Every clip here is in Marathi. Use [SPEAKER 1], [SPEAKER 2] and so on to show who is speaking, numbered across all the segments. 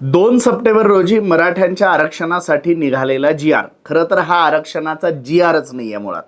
[SPEAKER 1] दोन सप्टेंबर रोजी मराठ्यांच्या आरक्षणासाठी निघालेला जी आर खरं तर हा आरक्षणाचा जी आरच नाही आहे मुळात.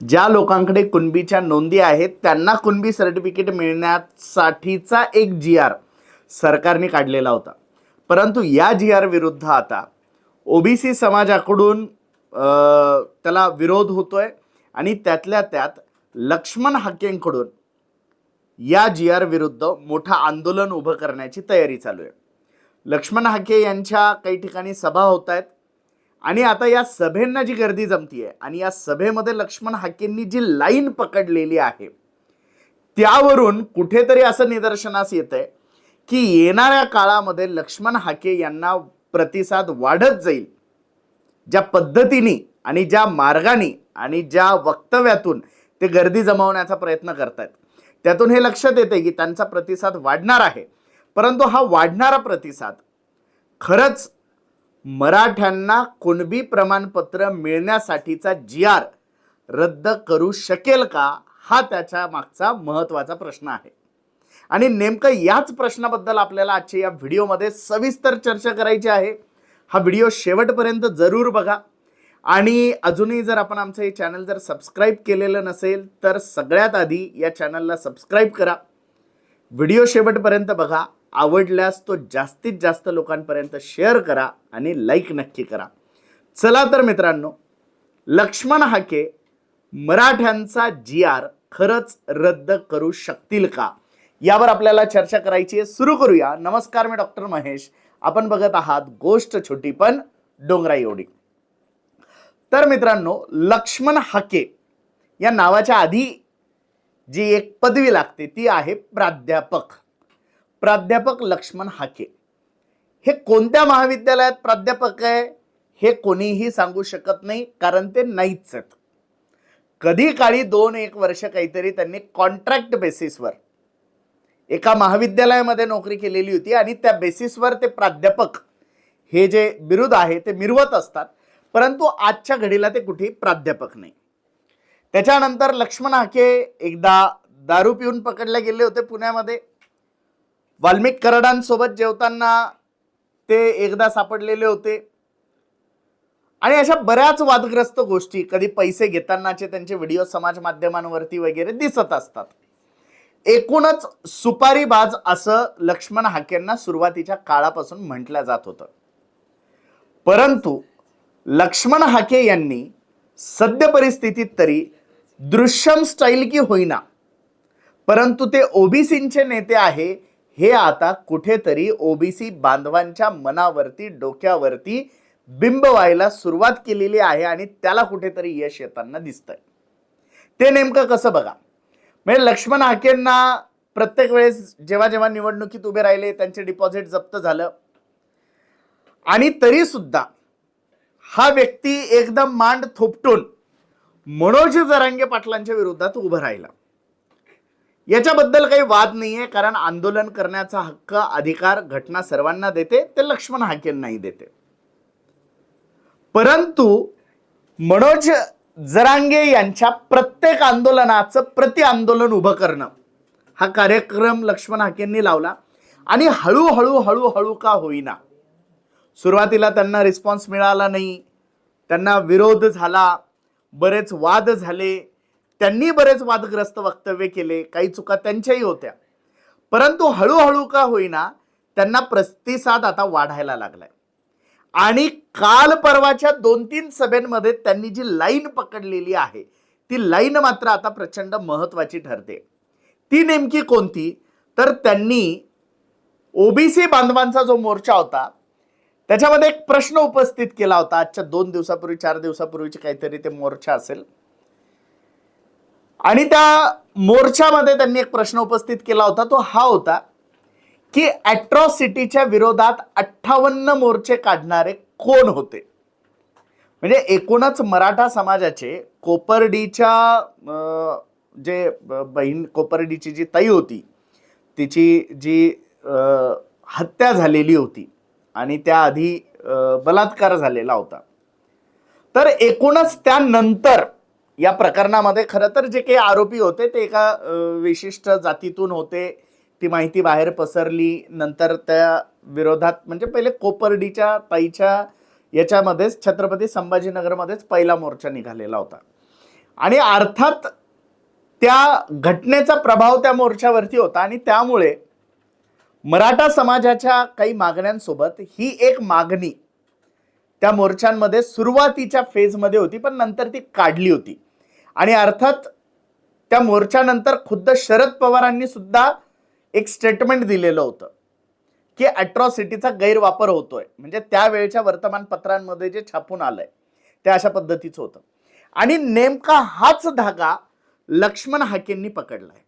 [SPEAKER 1] ज्या लोकांकडे कुणबीच्या नोंदी आहेत त्यांना कुणबी सर्टिफिकेट मिळण्यासाठीचा एक जी आर सरकारने काढलेला होता. परंतु या जी आर विरुद्ध आता ओबीसी समाजाकडून त्याला विरोध होतोय आणि त्यातल्या त्यात लक्ष्मण हाकेंकडून या जी आर विरुद्ध मोठं आंदोलन उभं करण्याची तयारी चालू आहे. लक्ष्मण हाके यांच्या काही ठिकाणी सभा होत आहेत. आणि आता या सभेंना जी गर्दी जमती आहे आणि या सभेमध्ये लक्ष्मण हाकेंनी जी लाईन पकडलेली आहे त्यावरून कुठेतरी असं निदर्शनास येत आहे की येणाऱ्या काळामध्ये लक्ष्मण हाके यांना प्रतिसाद वाढत जाईल. ज्या पद्धतीने आणि ज्या मार्गाने आणि ज्या वक्तव्यातून ते गर्दी जमवण्याचा प्रयत्न करतायत. त्यातून हे लक्षात येते की त्यांचा प्रतिसाद वाढणार आहे. परंतु हा वाढणारा प्रतिसाद. खरंच मराठ्यांना कुणबी प्रमाणपत्र मिळण्यासाठीचा जी आर रद्द करू शकेल का हा त्याच्या मागचा महत्त्वाचा प्रश्न आहे. आणि नेमकं याच प्रश्नाबद्दल आपल्याला आजच्या या व्हिडिओमध्ये सविस्तर चर्चा करायची आहे. हा व्हिडिओ शेवटपर्यंत जरूर बघा. आणि अजूनही जर आपण आमचं हे चॅनल जर सबस्क्राईब केलेलं नसेल तर सगळ्यात आधी या चॅनलला सबस्क्राईब करा. व्हिडिओ शेवटपर्यंत बघा. आवडल्यास तो जास्तीत जास्त लोकांपर्यंत शेअर करा आणि लाईक नक्की करा. चला तर मित्रांनो लक्ष्मण हाके मराठ्यांचा जी आर खरंच रद्द करू शकतील का? यावर आपल्याला चर्चा करायची आहे. सुरू करूया. नमस्कार मी डॉक्टर महेश. आपण बघत आहात गोष्ट छोटी पण डोंगरा एवढी. तर मित्रांनो लक्ष्मण हाके या नावाच्या आधी जी एक पदवी लागते ती आहे प्राध्यापक. प्राध्यापक लक्ष्मण हाके. हे कोणत्या महाविद्यालयात प्राध्यापक आहे हे कोणीही सांगू शकत नाही कारण ते नाहीच आहेत. कधी काळी दोन एक वर्ष काहीतरी त्यांनी कॉन्ट्रॅक्ट बेसिसवर एका महाविद्यालयामध्ये नोकरी केलेली होती आणि त्या बेसिसवर ते प्राध्यापक हे जे बिरुद आहे ते मिरवत असतात परंतु आजच्या घडीला ते कुठेही प्राध्यापक नाही. त्याच्यानंतर लक्ष्मण हाके एकदा दारू पिऊन पकडले गेले होते पुण्यामध्ये. वाल्मिक कराडांसोबत जेवताना ते एकदा सापडलेले होते. आणि अशा बऱ्याच वादग्रस्त गोष्टी कधी पैसे घेतानाचे त्यांचे व्हिडिओ समाज माध्यमांवरती वगैरे दिसत असतात. एकूणच सुपारीबाज असं लक्ष्मण हाकेंना सुरुवातीच्या काळापासून म्हटलं जात होतं. परंतु लक्ष्मण हाके यांनी सद्य परिस्थितीत तरी दृश्यम स्टाईल की होईना परंतु ते ओबीसींचे नेते आहे हे आता कुठेतरी ओबीसी बांधवांच्या मनावरती डोक्यावरती बिंब व्हायला सुरुवात केलेली आहे आणि त्याला कुठेतरी यश येताना दिसतंय. ते नेमकं कसं बघा? म्हणजे लक्ष्मण हाकेंना प्रत्येक वेळेस जेव्हा जेव्हा निवडणुकीत उभे राहिले त्यांचे डिपॉझिट जप्त झालं. आणि तरी सुद्धा हा व्यक्ती एकदम मांड थोपटून मनोज जरांगे पाटलांच्या विरोधात उभं राहिला. याच्याबद्दल काही वाद नाहीये कारण आंदोलन करण्याचा हक्क अधिकार घटना सर्वांना देते ते लक्ष्मण हाकेंनाही देते. परंतु मनोज जरांगे यांच्या प्रत्येक आंदोलनाचं प्रति आंदोलन उभं करणं हा कार्यक्रम लक्ष्मण हाकेंनी लावला. आणि हळूहळू हळूहळू का होईना सुरुवातीला त्यांना रिस्पॉन्स मिळाला नाही त्यांना विरोध झाला बरेच वाद झाले त्यांनी बरेच वादग्रस्त वक्तव्य केले काही चुका त्यांच्याही होत्या. परंतु हळूहळू का होईना त्यांना प्रतिसाद आता वाढायला लागलाय. आणि काल परवाच्या दोन तीन सभेंमध्ये त्यांनी जी लाईन पकडलेली आहे ती लाईन मात्र आता प्रचंड महत्वाची ठरते. ती नेमकी कोणती? तर त्यांनी ओबीसी बांधवांचा जो मोर्चा होता त्याच्यामध्ये एक प्रश्न उपस्थित केला होता. आजच्या दोन दिवसापूर्वी चार दिवसापूर्वीचे काहीतरी ते मोर्चा असेल. आणि त्या मोर्चामध्ये त्यांनी एक प्रश्न उपस्थित केला होता तो हा होता की ॲट्रॉसिटीच्या विरोधात अठ्ठावन्न मोर्चे काढणारे कोण होते? म्हणजे एकूणच मराठा समाजाचे कोपर्डीच्या जे ब- बहीण कोपर्डीची जी ताई होती तिची जी हत्या झालेली होती आणि त्याआधी बलात्कार झालेला होता. तर एकूणच त्यानंतर या प्रकरणामध्ये खरं तर जे काही आरोपी होते ते एका विशिष्ट जातीतून होते. ती माहिती बाहेर पसरली. नंतर त्या विरोधात म्हणजे पहिले कोपर्डीच्या ताईच्या याच्यामध्येच छत्रपती संभाजीनगरमध्येच पहिला मोर्चा निघालेला होता. आणि अर्थात त्या घटनेचा प्रभाव त्या मोर्चावरती होता आणि त्यामुळे मराठा समाजाच्या काही मागण्यांसोबत ही एक मागणी त्या मोर्चांमध्ये सुरुवातीच्या फेजमध्ये होती पण नंतर ती काढली होती. आणि अर्थात त्या मोर्चानंतर खुद्द शरद पवारांनी सुद्धा एक स्टेटमेंट दिलेलं होतं की अट्रॉसिटीचा गैरवापर होतोय. म्हणजे त्यावेळच्या वर्तमानपत्रांमध्ये जे छापून आलंय ते अशा पद्धतीचं होतं. आणि नेमका हाच धागा लक्ष्मण हाकेंनी पकडलाय.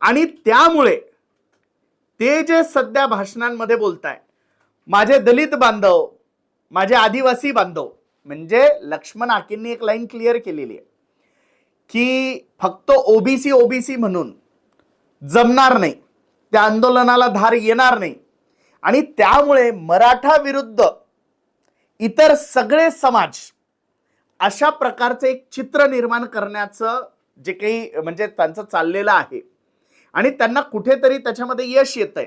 [SPEAKER 1] आणि त्यामुळे ते जे सध्या भाषणांमध्ये बोलताय माझे दलित बांधव माझे आदिवासी बांधव म्हणजे लक्ष्मण हाकेंनी एक लाईन क्लिअर केलेली आहे. की फक्त ओबीसी ओबीसी म्हणून जमणार नाही. त्या आंदोलनाला धार येणार नाही. आणि त्यामुळे मराठा विरुद्ध इतर सगळे समाज अशा प्रकारचं एक चित्र निर्माण करण्याचं जे काही म्हणजे त्यांचं चाललेलं आहे. आणि त्यांना कुठेतरी त्याच्यामध्ये यश येत आहे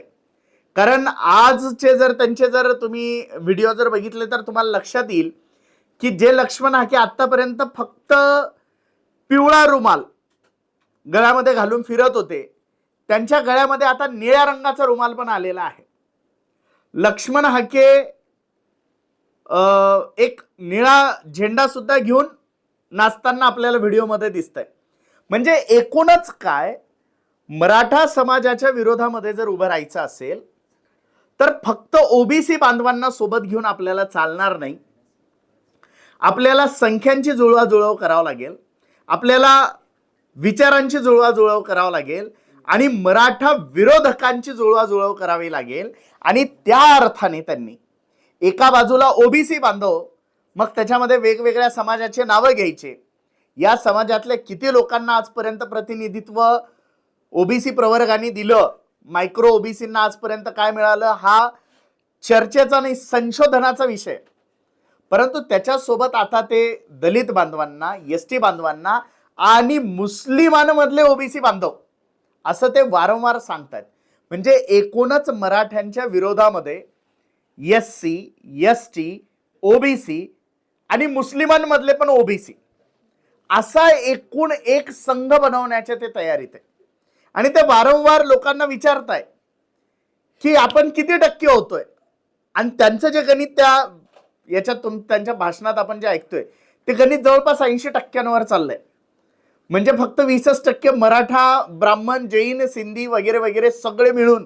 [SPEAKER 1] कारण आजचे जर त्यांचे जर तुम्ही व्हिडिओ जर बघितले तर तुम्हाला लक्षात येईल की जे लक्ष्मण हाके आत्तापर्यंत फक्त पिवळा रुमाल. गळ्यामध्ये घालून फिरत होते. त्यांच्या गळ्यामध्ये आता निळ्या रंगाचा रुमाल पण आलेला आहे. लक्ष्मण हाके एक निळा झेंडा सुद्धा घेऊन नाचताना आपल्याला व्हिडिओमध्ये दिसतंय. म्हणजे एकूणच काय मराठा समाजाच्या विरोधामध्ये जर उभं राहायचं असेल तर फक्त ओबीसी बांधवांना सोबत घेऊन आपल्याला चालणार नाही. आपल्याला संख्यांची जुळवाजुळव करावं लागेल. आपल्याला विचारांची जुळवाजुळव करावं लागेल आणि मराठा विरोधकांची जुळवाजुळव करावी लागेल आणि त्या अर्थाने त्यांनी एका बाजूला ओबीसी बांधव मग त्याच्यामध्ये वेगवेगळ्या समाजाचे नावं घ्यायचे. या समाजातल्या किती लोकांना आजपर्यंत प्रतिनिधित्व ओबीसी प्रवर्गाने दिलं? मायक्रो ओबीसींना आजपर्यंत काय मिळालं? हा चर्चेचा नाही संशोधनाचा विषय. परंतु त्याच्यासोबत आता ते दलित बांधवांना एस टी बांधवांना आणि मुस्लिमांमधले ओबीसी बांधव असं ते वारंवार सांगतात म्हणजे एकूणच मराठ्यांच्या विरोधामध्ये S C S T OBC आणि मुस्लिमांमधले पण ओबीसी. असा एकूण एक संघ बनवण्याच्या ते तयारीत आहे आणि ते वारंवार लोकांना विचारताय की आपण किती टक्के होतोय? आणि त्यांचं जे गणित त्या याच्यात तुम त्यांच्या भाषणात आपण जे ऐकतोय ते गणित जवळपास ऐंशी टक्क्यांवर चाललंय. म्हणजे फक्त वीसच टक्के मराठा ब्राह्मण जैन सिंधी वगैरे वगैरे सगळे मिळून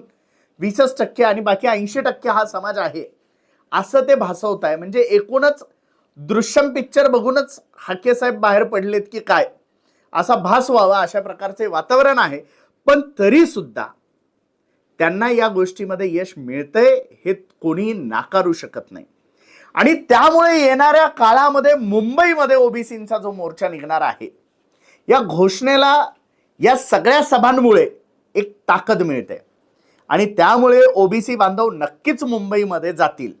[SPEAKER 1] वीसच टक्के आणि बाकी ऐंशी टक्के हा समाज आहे. असं ते भासवत आहे. म्हणजे एकूणच दृश्यम पिक्चर बघूनच हाके साहेब बाहेर पडलेत की काय? असा भास व्हावा अशा प्रकारचे वातावरण आहे. पण तरी सुद्धा त्यांना या गोष्टीमध्ये यश मिळतंय हे कोणी नाकारू शकत नाही. आणि त्यामुळे येणाऱ्या काळामध्ये मुंबईमध्ये ओबीसींचा जो मोर्चा निघणार आहे या घोषणेला या सगळ्या सभांमुळे एक ताकद मिळते. आणि त्यामुळे ओबीसी बांधव नक्कीच मुंबईमध्ये जातील.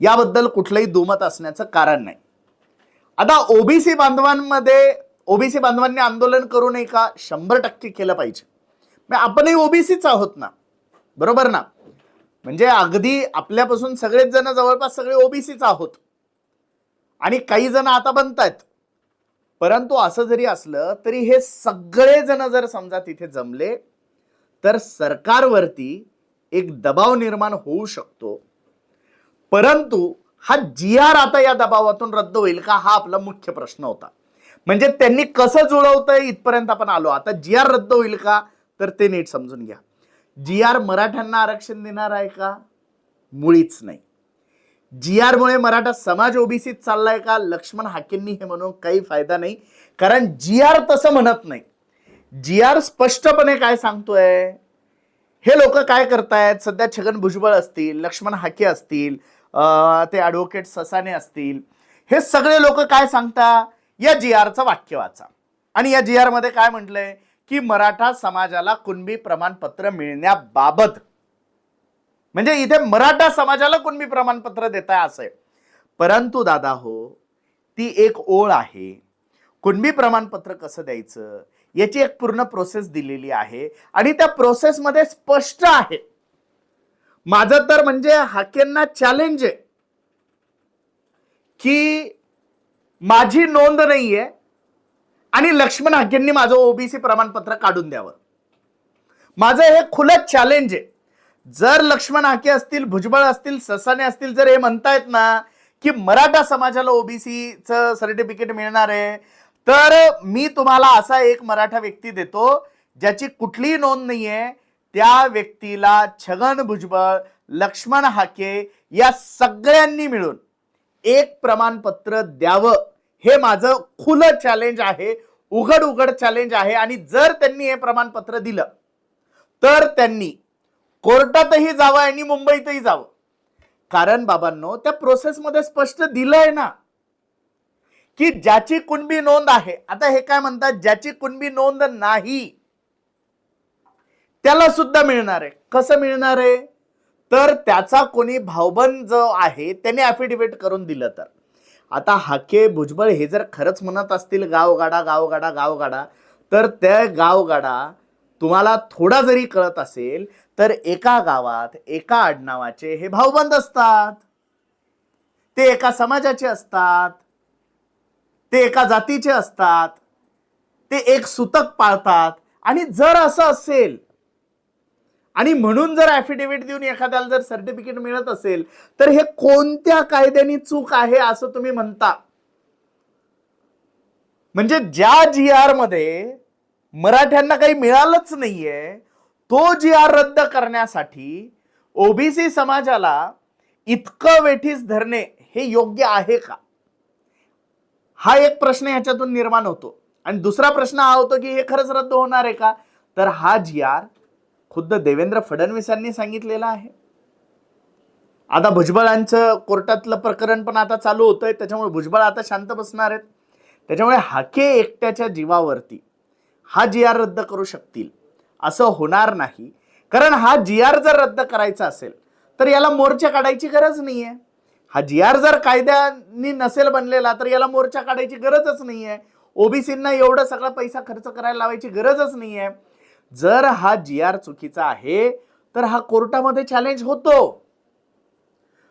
[SPEAKER 1] याबद्दल कुठलंही दुमत असण्याचं कारण नाही. आता ओबीसी बांधवांमध्ये ओबीसी बांधवांनी आंदोलन करू नये का? शंभर टक्के केलं पाहिजे. म्हणजे आपणही ओबीसीच आहोत ना? बरोबर ना? म्हणजे अगदी आपल्यापासून सगळेच जण जवळपास सगळे ओबीसीच आहोत. आणि काही जण आता बनतायत परंतु असं जरी असलं तरी हे सगळेजण जर समजा तिथे जमले तर सरकारवरती एक दबाव निर्माण होऊ शकतो. परंतु हा जी आर आता या दबावातून रद्द होईल का हा आपला मुख्य प्रश्न होता. म्हणजे त्यांनी कसं जुळवतंय इथपर्यंत आपण आलो. आता जी आर रद्द होईल का तर ते नीट समजून घ्या. जी आर मराठ्यांना आरक्षण देणार आहे का? मुळीच नाही. जी आरमुळे मराठा समाज ओबीसीत चाललाय का? लक्ष्मण हाकेंनी हे म्हणून काही फायदा नाही. कारण जी आर तसं म्हणत नाही. जी आर स्पष्टपणे काय सांगतोय? हे लोक काय करतायत? सध्या छगन भुजबळ असतील लक्ष्मण हाके असतील ते ॲडव्होकेट ससाने असतील. हे सगळे लोक काय सांगता? या जी आरचं वाक्य वाचा. आणि या जी मध्ये काय म्हटलंय? की मराठा समाजाला कुणबी प्रमाणपत्र मिळण्याबाबत. म्हणजे इथे मराठा समाजाला कुणबी प्रमाणपत्र देताय असं. आहे परंतु दादा हो ती एक ओळ आहे. कुणबी प्रमाणपत्र कसं द्यायचं? याची एक पूर्ण प्रोसेस दिलेली आहे आणि त्या प्रोसेसमध्ये स्पष्ट आहे. माझं तर म्हणजे हाकेंना चॅलेंज आहे. की माझी नोंद नाहीये. आणि लक्ष्मण हाकेंनी माझं ओबीसी प्रमाणपत्र काढून द्यावं. माझं हे खुलं चॅलेंज आहे. जर लक्ष्मण हाके असतील भुजबळ असतील ससाने असतील जर हे म्हणतायत ना की मराठा समाजाला ओबीसीचं सर्टिफिकेट मिळणार आहे तर मी तुम्हाला असा एक मराठा व्यक्ती देतो ज्याची कुठलीही नोंद नाही आहे त्या व्यक्तीला छगन भुजबळ लक्ष्मण हाके या सगळ्यांनी मिळून एक प्रमाणपत्र द्यावं. हे माझं खुलं चॅलेंज आहे उघड उघड चॅलेंज आहे आणि जर त्यांनी हे प्रमाणपत्र दिलं तर त्यांनी कोर्टातही जावं आणि मुंबईतही जावं. कारण बाबांनो त्या प्रोसेसमध्ये स्पष्ट दिलंय ना की ज्याची कुणबी नोंद आहे आता हे काय म्हणतात ज्याची कुणबी नोंद नाही त्याला सुद्धा मिळणार आहे. कसं मिळणार आहे? तर त्याचा कोणी भाऊबंद जो आहे त्याने ॲफिडेव्हिट करून दिलं तर. आता हाके भुजबळ हे जर खरंच म्हणत असतील गावगाडा गावगाडा गावगाडा तर त्या गावगाडा तुम्हाला थोडा जरी कळत असेल तर एका गावात एका आडनावाचे हे भाऊबंद असतात. ते एका समाजाचे असतात. ते एका जातीचे असतात. ते एक सुतक पाळतात. आणि जर असं असेल आणि म्हणून जर ऍफिडेव्हिट देऊन एखाद्याला जर सर्टिफिकेट मिळत असेल तर हे कोणत्या कायद्यानी चूक आहे असं तुम्ही म्हणता? म्हणजे ज्या जी आरमध्ये मराठ्यांना काही मिळालंच नाहीये तो जी आर रद्द करण्यासाठी ओबीसी समाजाला इतकं वेठीस धरणे हे योग्य आहे का? हा एक प्रश्न ह्याच्यातून निर्माण होतो. आणि दुसरा प्रश्न हा होतो की हे खरंच रद्द होणार आहे का? तर हा जी आर खुद्द देवेंद्र फडणवीसांनी सांगितलेलं आहे. आता भुजबळांचं कोर्टातलं प्रकरण पण आता चालू होतंय त्याच्यामुळे भुजबळ आता शांत बसणार आहेत. त्याच्यामुळे हाके एकट्याच्या जीवावरती हा जी आर रद्द करू शकतील असं होणार नाही. कारण हा जी आर जर रद्द करायचा असेल तर याला मोर्चा काढायची गरज नाही आहे हा जी आर जर कायद्यानी नसेल बनलेला तर याला मोर्चा काढायची गरजच नाही आहे ओबीसींना एवढं सगळा पैसा खर्च करायला लावायची गरजच नाही आहे जर हा जी आर चुकीचा आहे तर हा कोर्टामध्ये चॅलेंज होतो.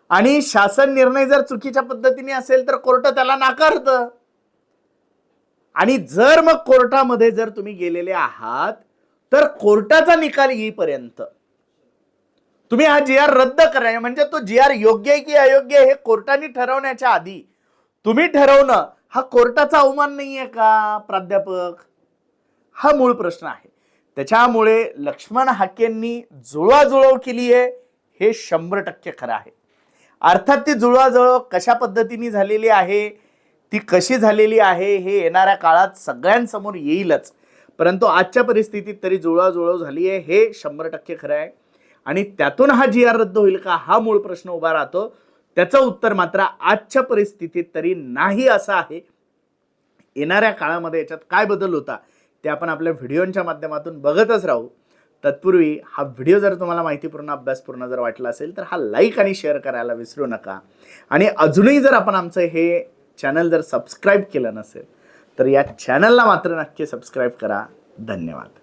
[SPEAKER 1] आणि शासन निर्णय जर चुकीच्या पद्धतीने असेल तर कोर्ट त्याला नाकारतं. आणि जर मग कोर्टामध्ये जर तुम्ही गेलेले आहात तर कोर्टाचा निकाल येईपर्यंत तुम्ही हा जी आर रद्द करा. म्हणजे तो जी आर योग्य आहे की अयोग्य हे कोर्टाने ठरवण्याच्या आधी तुम्ही ठरवणं हा कोर्टाचा अवमान नाहीये का प्राध्यापक? हा मूळ प्रश्न आहे. त्याच्यामुळे लक्ष्मण हाकेंनी जुळवाजुळव केली आहे हे शंभर टक्के खरं आहे. अर्थात ती जुळवाजुळव कशा पद्धतीने झालेली आहे ती कशी झालेली आहे हे येणाऱ्या काळात सगळ्यांसमोर येईलच. परंतु आजच्या परिस्थितीत तरी जुळवाजुळव झाली आहे हे शंभर टक्के खरं आहे. आणि त्यातून हा जी आर रद्द होईल का हा मूळ प्रश्न उभा राहतो. त्याचं उत्तर मात्र आजच्या परिस्थितीत तरी नाही असं आहे. येणाऱ्या काळामध्ये याच्यात काय बदल होता ते आपण आपल्या व्हिडिओंच्या माध्यमातून बघतच राहू. तत्पूर्वी हा व्हिडिओ जर तुम्हाला माहितीपूर्ण अभ्यासपूर्ण जर वाटला असेल तर हा लाईक आणि शेअर करायला विसरू नका. आणि अजूनही जर आपण आमचं हे चॅनल जर सबस्क्राईब केलं नसेल तर या चॅनलला मात्र नक्की सबस्क्राईब करा. धन्यवाद.